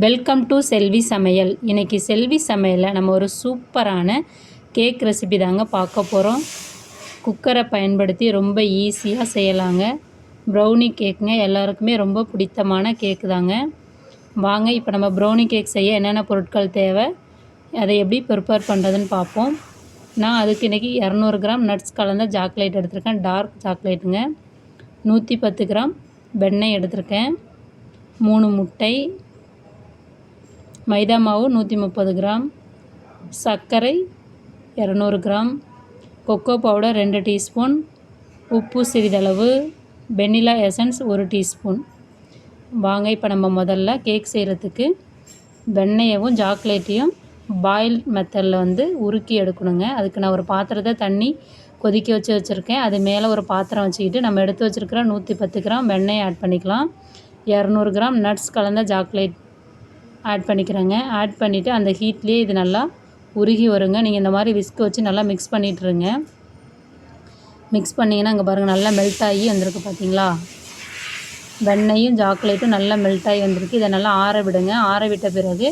Welcome to செல்வி சமையல் இன்றைக்கி செல்வி சமையலில் நம்ம ஒரு சூப்பரான கேக் ரெசிபி தாங்க பார்க்க போகிறோம் குக்கரை பயன்படுத்தி ரொம்ப ஈஸியாக செய்யலாங்க. ப்ரௌனி கேக்குங்க எல்லாருக்குமே ரொம்ப பிடித்தமான கேக்கு தாங்க. வாங்க இப்போ நம்ம ப்ரௌனி கேக் செய்ய என்னென்ன பொருட்கள் தேவை அதை எப்படி ப்ரிப்பேர் பண்ணுறதுன்னு பார்ப்போம். நான் அதுக்கு இன்றைக்கி இரநூறு கிராம் நட்ஸ் கலந்த சாக்லேட் எடுத்திருக்கேன். டார்க் சாக்லேட்டுங்க நூற்றி பத்து கிராம் வெண்ணெய் எடுத்திருக்கேன். மூணு முட்டை மைதா மாவு நூற்றி முப்பது கிராம் சர்க்கரை இரநூறு கிராம் கொக்கோ பவுடர் ரெண்டு டீஸ்பூன் உப்பு சிறிதளவு வெண்ணிலா எசன்ஸ் ஒரு டீஸ்பூன். வாங்க இப்போ நம்ம முதல்ல கேக் செய்கிறதுக்கு வெண்ணெயவும் சாக்லேட்டையும் பாயில் மெத்தடில் வந்து உருக்கி எடுக்கணுங்க. அதுக்கு நான் ஒரு பாத்திரத்தை தண்ணி கொதிக்க வச்சு வச்சுருக்கேன். அது மேலே ஒரு பாத்திரம் வச்சுக்கிட்டு நம்ம எடுத்து வச்சுருக்கிற நூற்றி பத்து கிராம் வெண்ணெய் ஆட் பண்ணிக்கலாம். இரநூறு கிராம் நட்ஸ் கலந்த சாக்லேட் ஆட் பண்ணிக்கிறேங்க. ஆட் பண்ணிவிட்டு அந்த ஹீட்லேயே இது நல்லா உருகி வருங்க. நீங்கள் இந்த மாதிரி விஸ்க் வச்சு நல்லா மிக்ஸ் பண்ணிட்டுருங்க. மிக்ஸ் பண்ணிங்கன்னா அங்கே பாருங்கள் நல்லா மெல்ட் ஆகி வந்திருக்கு பார்த்தீங்களா வெண்ணையும் சாக்லேட்டும் நல்லா மெல்ட் ஆகி வந்திருக்கு. இதை நல்லா ஆற விடுங்க. ஆற விட்ட பிறகு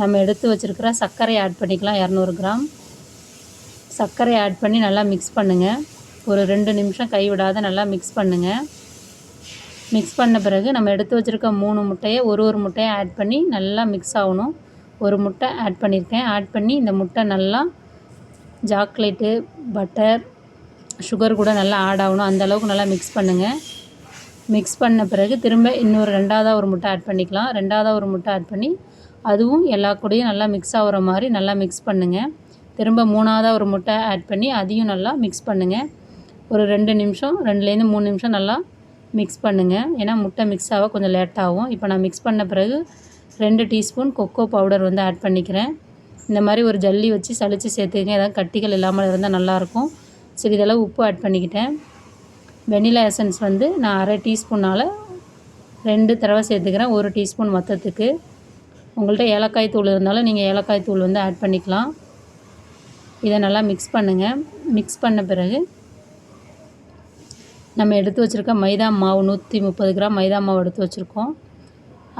நம்ம எடுத்து வச்சுருக்கிற சர்க்கரை ஆட் பண்ணிக்கலாம். இரநூறு கிராம். சர்க்கரை ஆட் பண்ணி நல்லா மிக்ஸ் பண்ணுங்கள் ஒரு ரெண்டு நிமிஷம் கைவிடாத நல்லா மிக்ஸ் பண்ணுங்கள் மிக்ஸ் பண்ண பிறகு நம்ம எடுத்து வச்சுருக்க மூணு முட்டையை ஒரு ஒரு முட்டையை ஆட் பண்ணி நல்லா மிக்ஸ் ஆகணும். ஒரு முட்டை ஆட் பண்ணியிருக்கேன் ஆட் பண்ணி இந்த முட்டை நல்லா சாக்லேட்டு பட்டர் சுகர் கூட நல்லா ஆட் ஆகணும். அந்தளவுக்கு நல்லா மிக்ஸ் பண்ணுங்கள் மிக்ஸ் பண்ண பிறகு திரும்ப இன்னொரு ரெண்டாவதாக ஒரு முட்டை ஆட் பண்ணிக்கலாம். ரெண்டாவதாக ஒரு முட்டை ஆட் பண்ணி அதுவும் எல்லா கூடயும் நல்லா மிக்ஸ் ஆகிற மாதிரி நல்லா மிக்ஸ் பண்ணுங்கள் திரும்ப மூணாவதாக ஒரு முட்டை ஆட் பண்ணி அதையும் நல்லா மிக்ஸ் பண்ணுங்கள் ஒரு ரெண்டு நிமிஷம் ரெண்டுலேருந்து மூணு நிமிஷம் நல்லா மிக்ஸ் பண்ணுங்கள் ஏன்னா முட்டை மிக்ஸ் ஆக கொஞ்சம் லேட் ஆகும். இப்போ நான் மிக்ஸ் பண்ண பிறகு ரெண்டு டீஸ்பூன் கொக்கோ பவுடர் வந்து ஆட் பண்ணிக்கிறேன். இந்த மாதிரி ஒரு ஜல்லி வச்சு சளிச்சு சேர்த்துக்கங்க ஏதாவது கட்டிகள் இல்லாமல் இருந்தால் நல்லாயிருக்கும் சிறிதளவு உப்பு ஆட் பண்ணிக்கிட்டேன். வெனிலா எசன்ஸ் வந்து நான் அரை டீஸ்பூனால் ரெண்டு தடவை சேர்த்துக்கிறேன். ஒரு டீஸ்பூன் மொத்தத்துக்கு. உங்கள்கிட்ட ஏலக்காய் தூள் இருந்தாலும் நீங்கள் ஏலக்காய் தூள் வந்து ஆட் பண்ணிக்கலாம். இதை நல்லா மிக்ஸ் பண்ணுங்கள் மிக்ஸ் பண்ண பிறகு நம்ம எடுத்து வச்சுருக்க மைதா மாவு நூற்றி முப்பது கிராம் மைதா மாவு எடுத்து வச்சுருக்கோம்.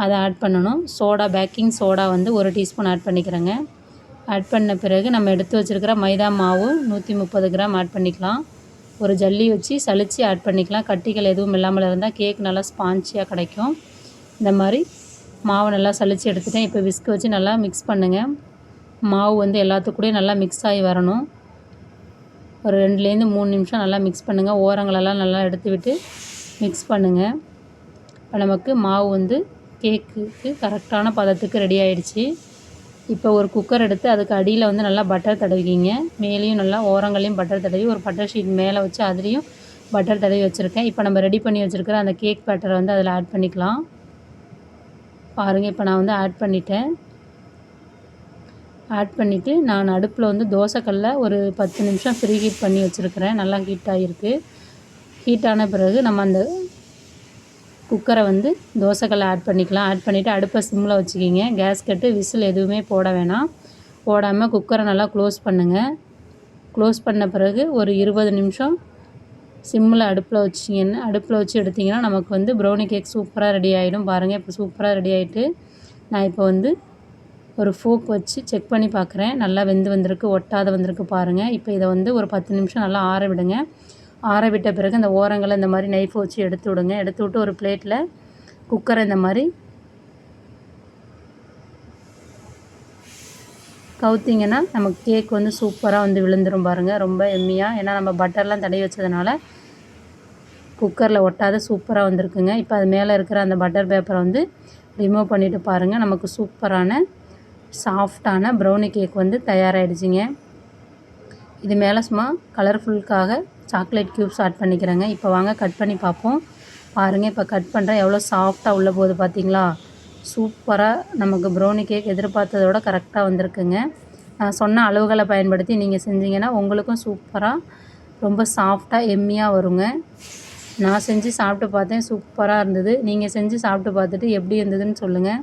அதை ஆட் பண்ணணும். சோடா பேக்கிங் சோடா வந்து ஒரு டீஸ்பூன் ஆட் பண்ணிக்கிறேங்க. ஆட் பண்ண பிறகு நம்ம எடுத்து வச்சுருக்கிற மைதா மாவு நூற்றி முப்பது கிராம் ஆட் பண்ணிக்கலாம். ஒரு ஜல்லி வச்சு சளிச்சு ஆட் பண்ணிக்கலாம். கட்டிகள் எதுவும் இல்லாமல் இருந்தால் கேக் நல்லா ஸ்பான்ச்சியாக கிடைக்கும். இந்த மாதிரி மாவு நல்லா சளிச்சு எடுத்துட்டேன். இப்போ விஸ்க் வச்சு நல்லா மிக்ஸ் பண்ணுங்கள் மாவு வந்து எல்லாத்துக்கூடயும் நல்லா மிக்ஸ் ஆகி வரணும். ஒரு ரெண்டுலேருந்து மூணு நிமிஷம் நல்லா மிக்ஸ் பண்ணுங்கள் ஓரங்களெல்லாம் நல்லா எடுத்து விட்டு மிக்ஸ் பண்ணுங்கள் இப்போ நமக்கு மாவு வந்து கேக்குக்கு கரெக்டான பதத்துக்கு ரெடி ஆகிடுச்சி இப்போ ஒரு குக்கர் எடுத்து அதுக்கு அடியில் வந்து நல்லா பட்டர் தடவிக்கிங்க. மேலேயும் நல்லா ஓரங்களையும் பட்டர் தடவி ஒரு பட்டர் ஷீட் மேலே வச்சு அதுலேயும் பட்டர் தடவி வச்சுருக்கேன். இப்போ நம்ம ரெடி பண்ணி வச்சுருக்கிற அந்த கேக் பேட்டரை வந்து அதில் ஆட் பண்ணிக்கலாம். பாருங்கள் இப்போ நான் வந்து ஆட் பண்ணிட்டேன். ஆட் பண்ணிவிட்டு நான் அடுப்பில் வந்து தோசைக்கல்ல ஒரு பத்து நிமிஷம் ஃப்ரீ ஹீட் பண்ணி வச்சுருக்கிறேன். நல்லா ஹீட் ஆகிருக்கு ஹீட் ஆன பிறகு நம்ம அந்த குக்கரை வந்து தோசைக்கல்லை ஆட் பண்ணிக்கலாம். ஆட் பண்ணிவிட்டு அடுப்பை சிம்மில் வச்சுக்கிங்க. கேஸ் கட்டு விசில் எதுவுமே போட வேணாம். போடாமல் குக்கரை நல்லா க்ளோஸ் பண்ணுங்கள் க்ளோஸ் பண்ண பிறகு ஒரு இருபது நிமிஷம் சிம்மில் அடுப்பில் வச்சிங்கன்னா அடுப்பில் வச்சு எடுத்திங்கன்னா நமக்கு வந்து ப்ரௌனி கேக் சூப்பராக ரெடி ஆகிடும் பாருங்கள் இப்போ சூப்பராக ரெடி ஆகிட்டு நான் இப்போ வந்து ஒரு ஃபோக் வச்சு செக் பண்ணி பார்க்குறேன். நல்லா வெந்து வந்திருக்கு ஒட்டாத வந்திருக்கு பாருங்கள் இப்போ இதை வந்து ஒரு பத்து நிமிஷம் நல்லா ஆற விடுங்க. ஆற விட்ட பிறகு அந்த ஓரங்களை இந்த மாதிரி நைஃப் வச்சு எடுத்து விடுங்க. எடுத்து விட்டு ஒரு பிளேட்டில் குக்கரை இந்த மாதிரி கவுத்திங்கன்னா நமக்கு கேக் வந்து சூப்பராக வந்து விழுந்துடும் பாருங்கள் ரொம்ப எம்மியாக ஏன்னா நம்ம பட்டர்லாம் தடவி வச்சதுனால குக்கரில் ஒட்டாத சூப்பராக வந்திருக்குங்க. இப்போ அது மேலே இருக்கிற அந்த பட்டர் பேப்பரை வந்து ரிமூவ் பண்ணிவிட்டு பாருங்கள் நமக்கு சூப்பரான சாஃப்டான ப்ரௌனி கேக் வந்து தயாராகிடுச்சிங்க இது மேலே சும்மா கலர்ஃபுல்காக சாக்லேட் க்யூப்ஸ் ஆட் பண்ணிக்கிறேங்க. இப்போ வாங்க கட் பண்ணி பார்ப்போம். பாருங்கள் இப்போ கட் பண்ணுறேன் எவ்வளோ சாஃப்டாக உள்ள போகுது பார்த்தீங்களா சூப்பராக நமக்கு ப்ரௌனி கேக் எதிர்பார்த்ததோட கரெக்டாக வந்திருக்குங்க. நான் சொன்ன அளவுகளை பயன்படுத்தி நீங்கள் செஞ்சீங்கன்னா உங்களுக்கும் சூப்பராக ரொம்ப சாஃப்டாக எம்மியாக வருங்க. நான் செஞ்சு சாப்பிட்டு பார்த்தேன் சூப்பராக இருந்தது. நீங்கள் செஞ்சு சாப்பிட்டு பார்த்துட்டு எப்படி இருந்ததுன்னு சொல்லுங்கள்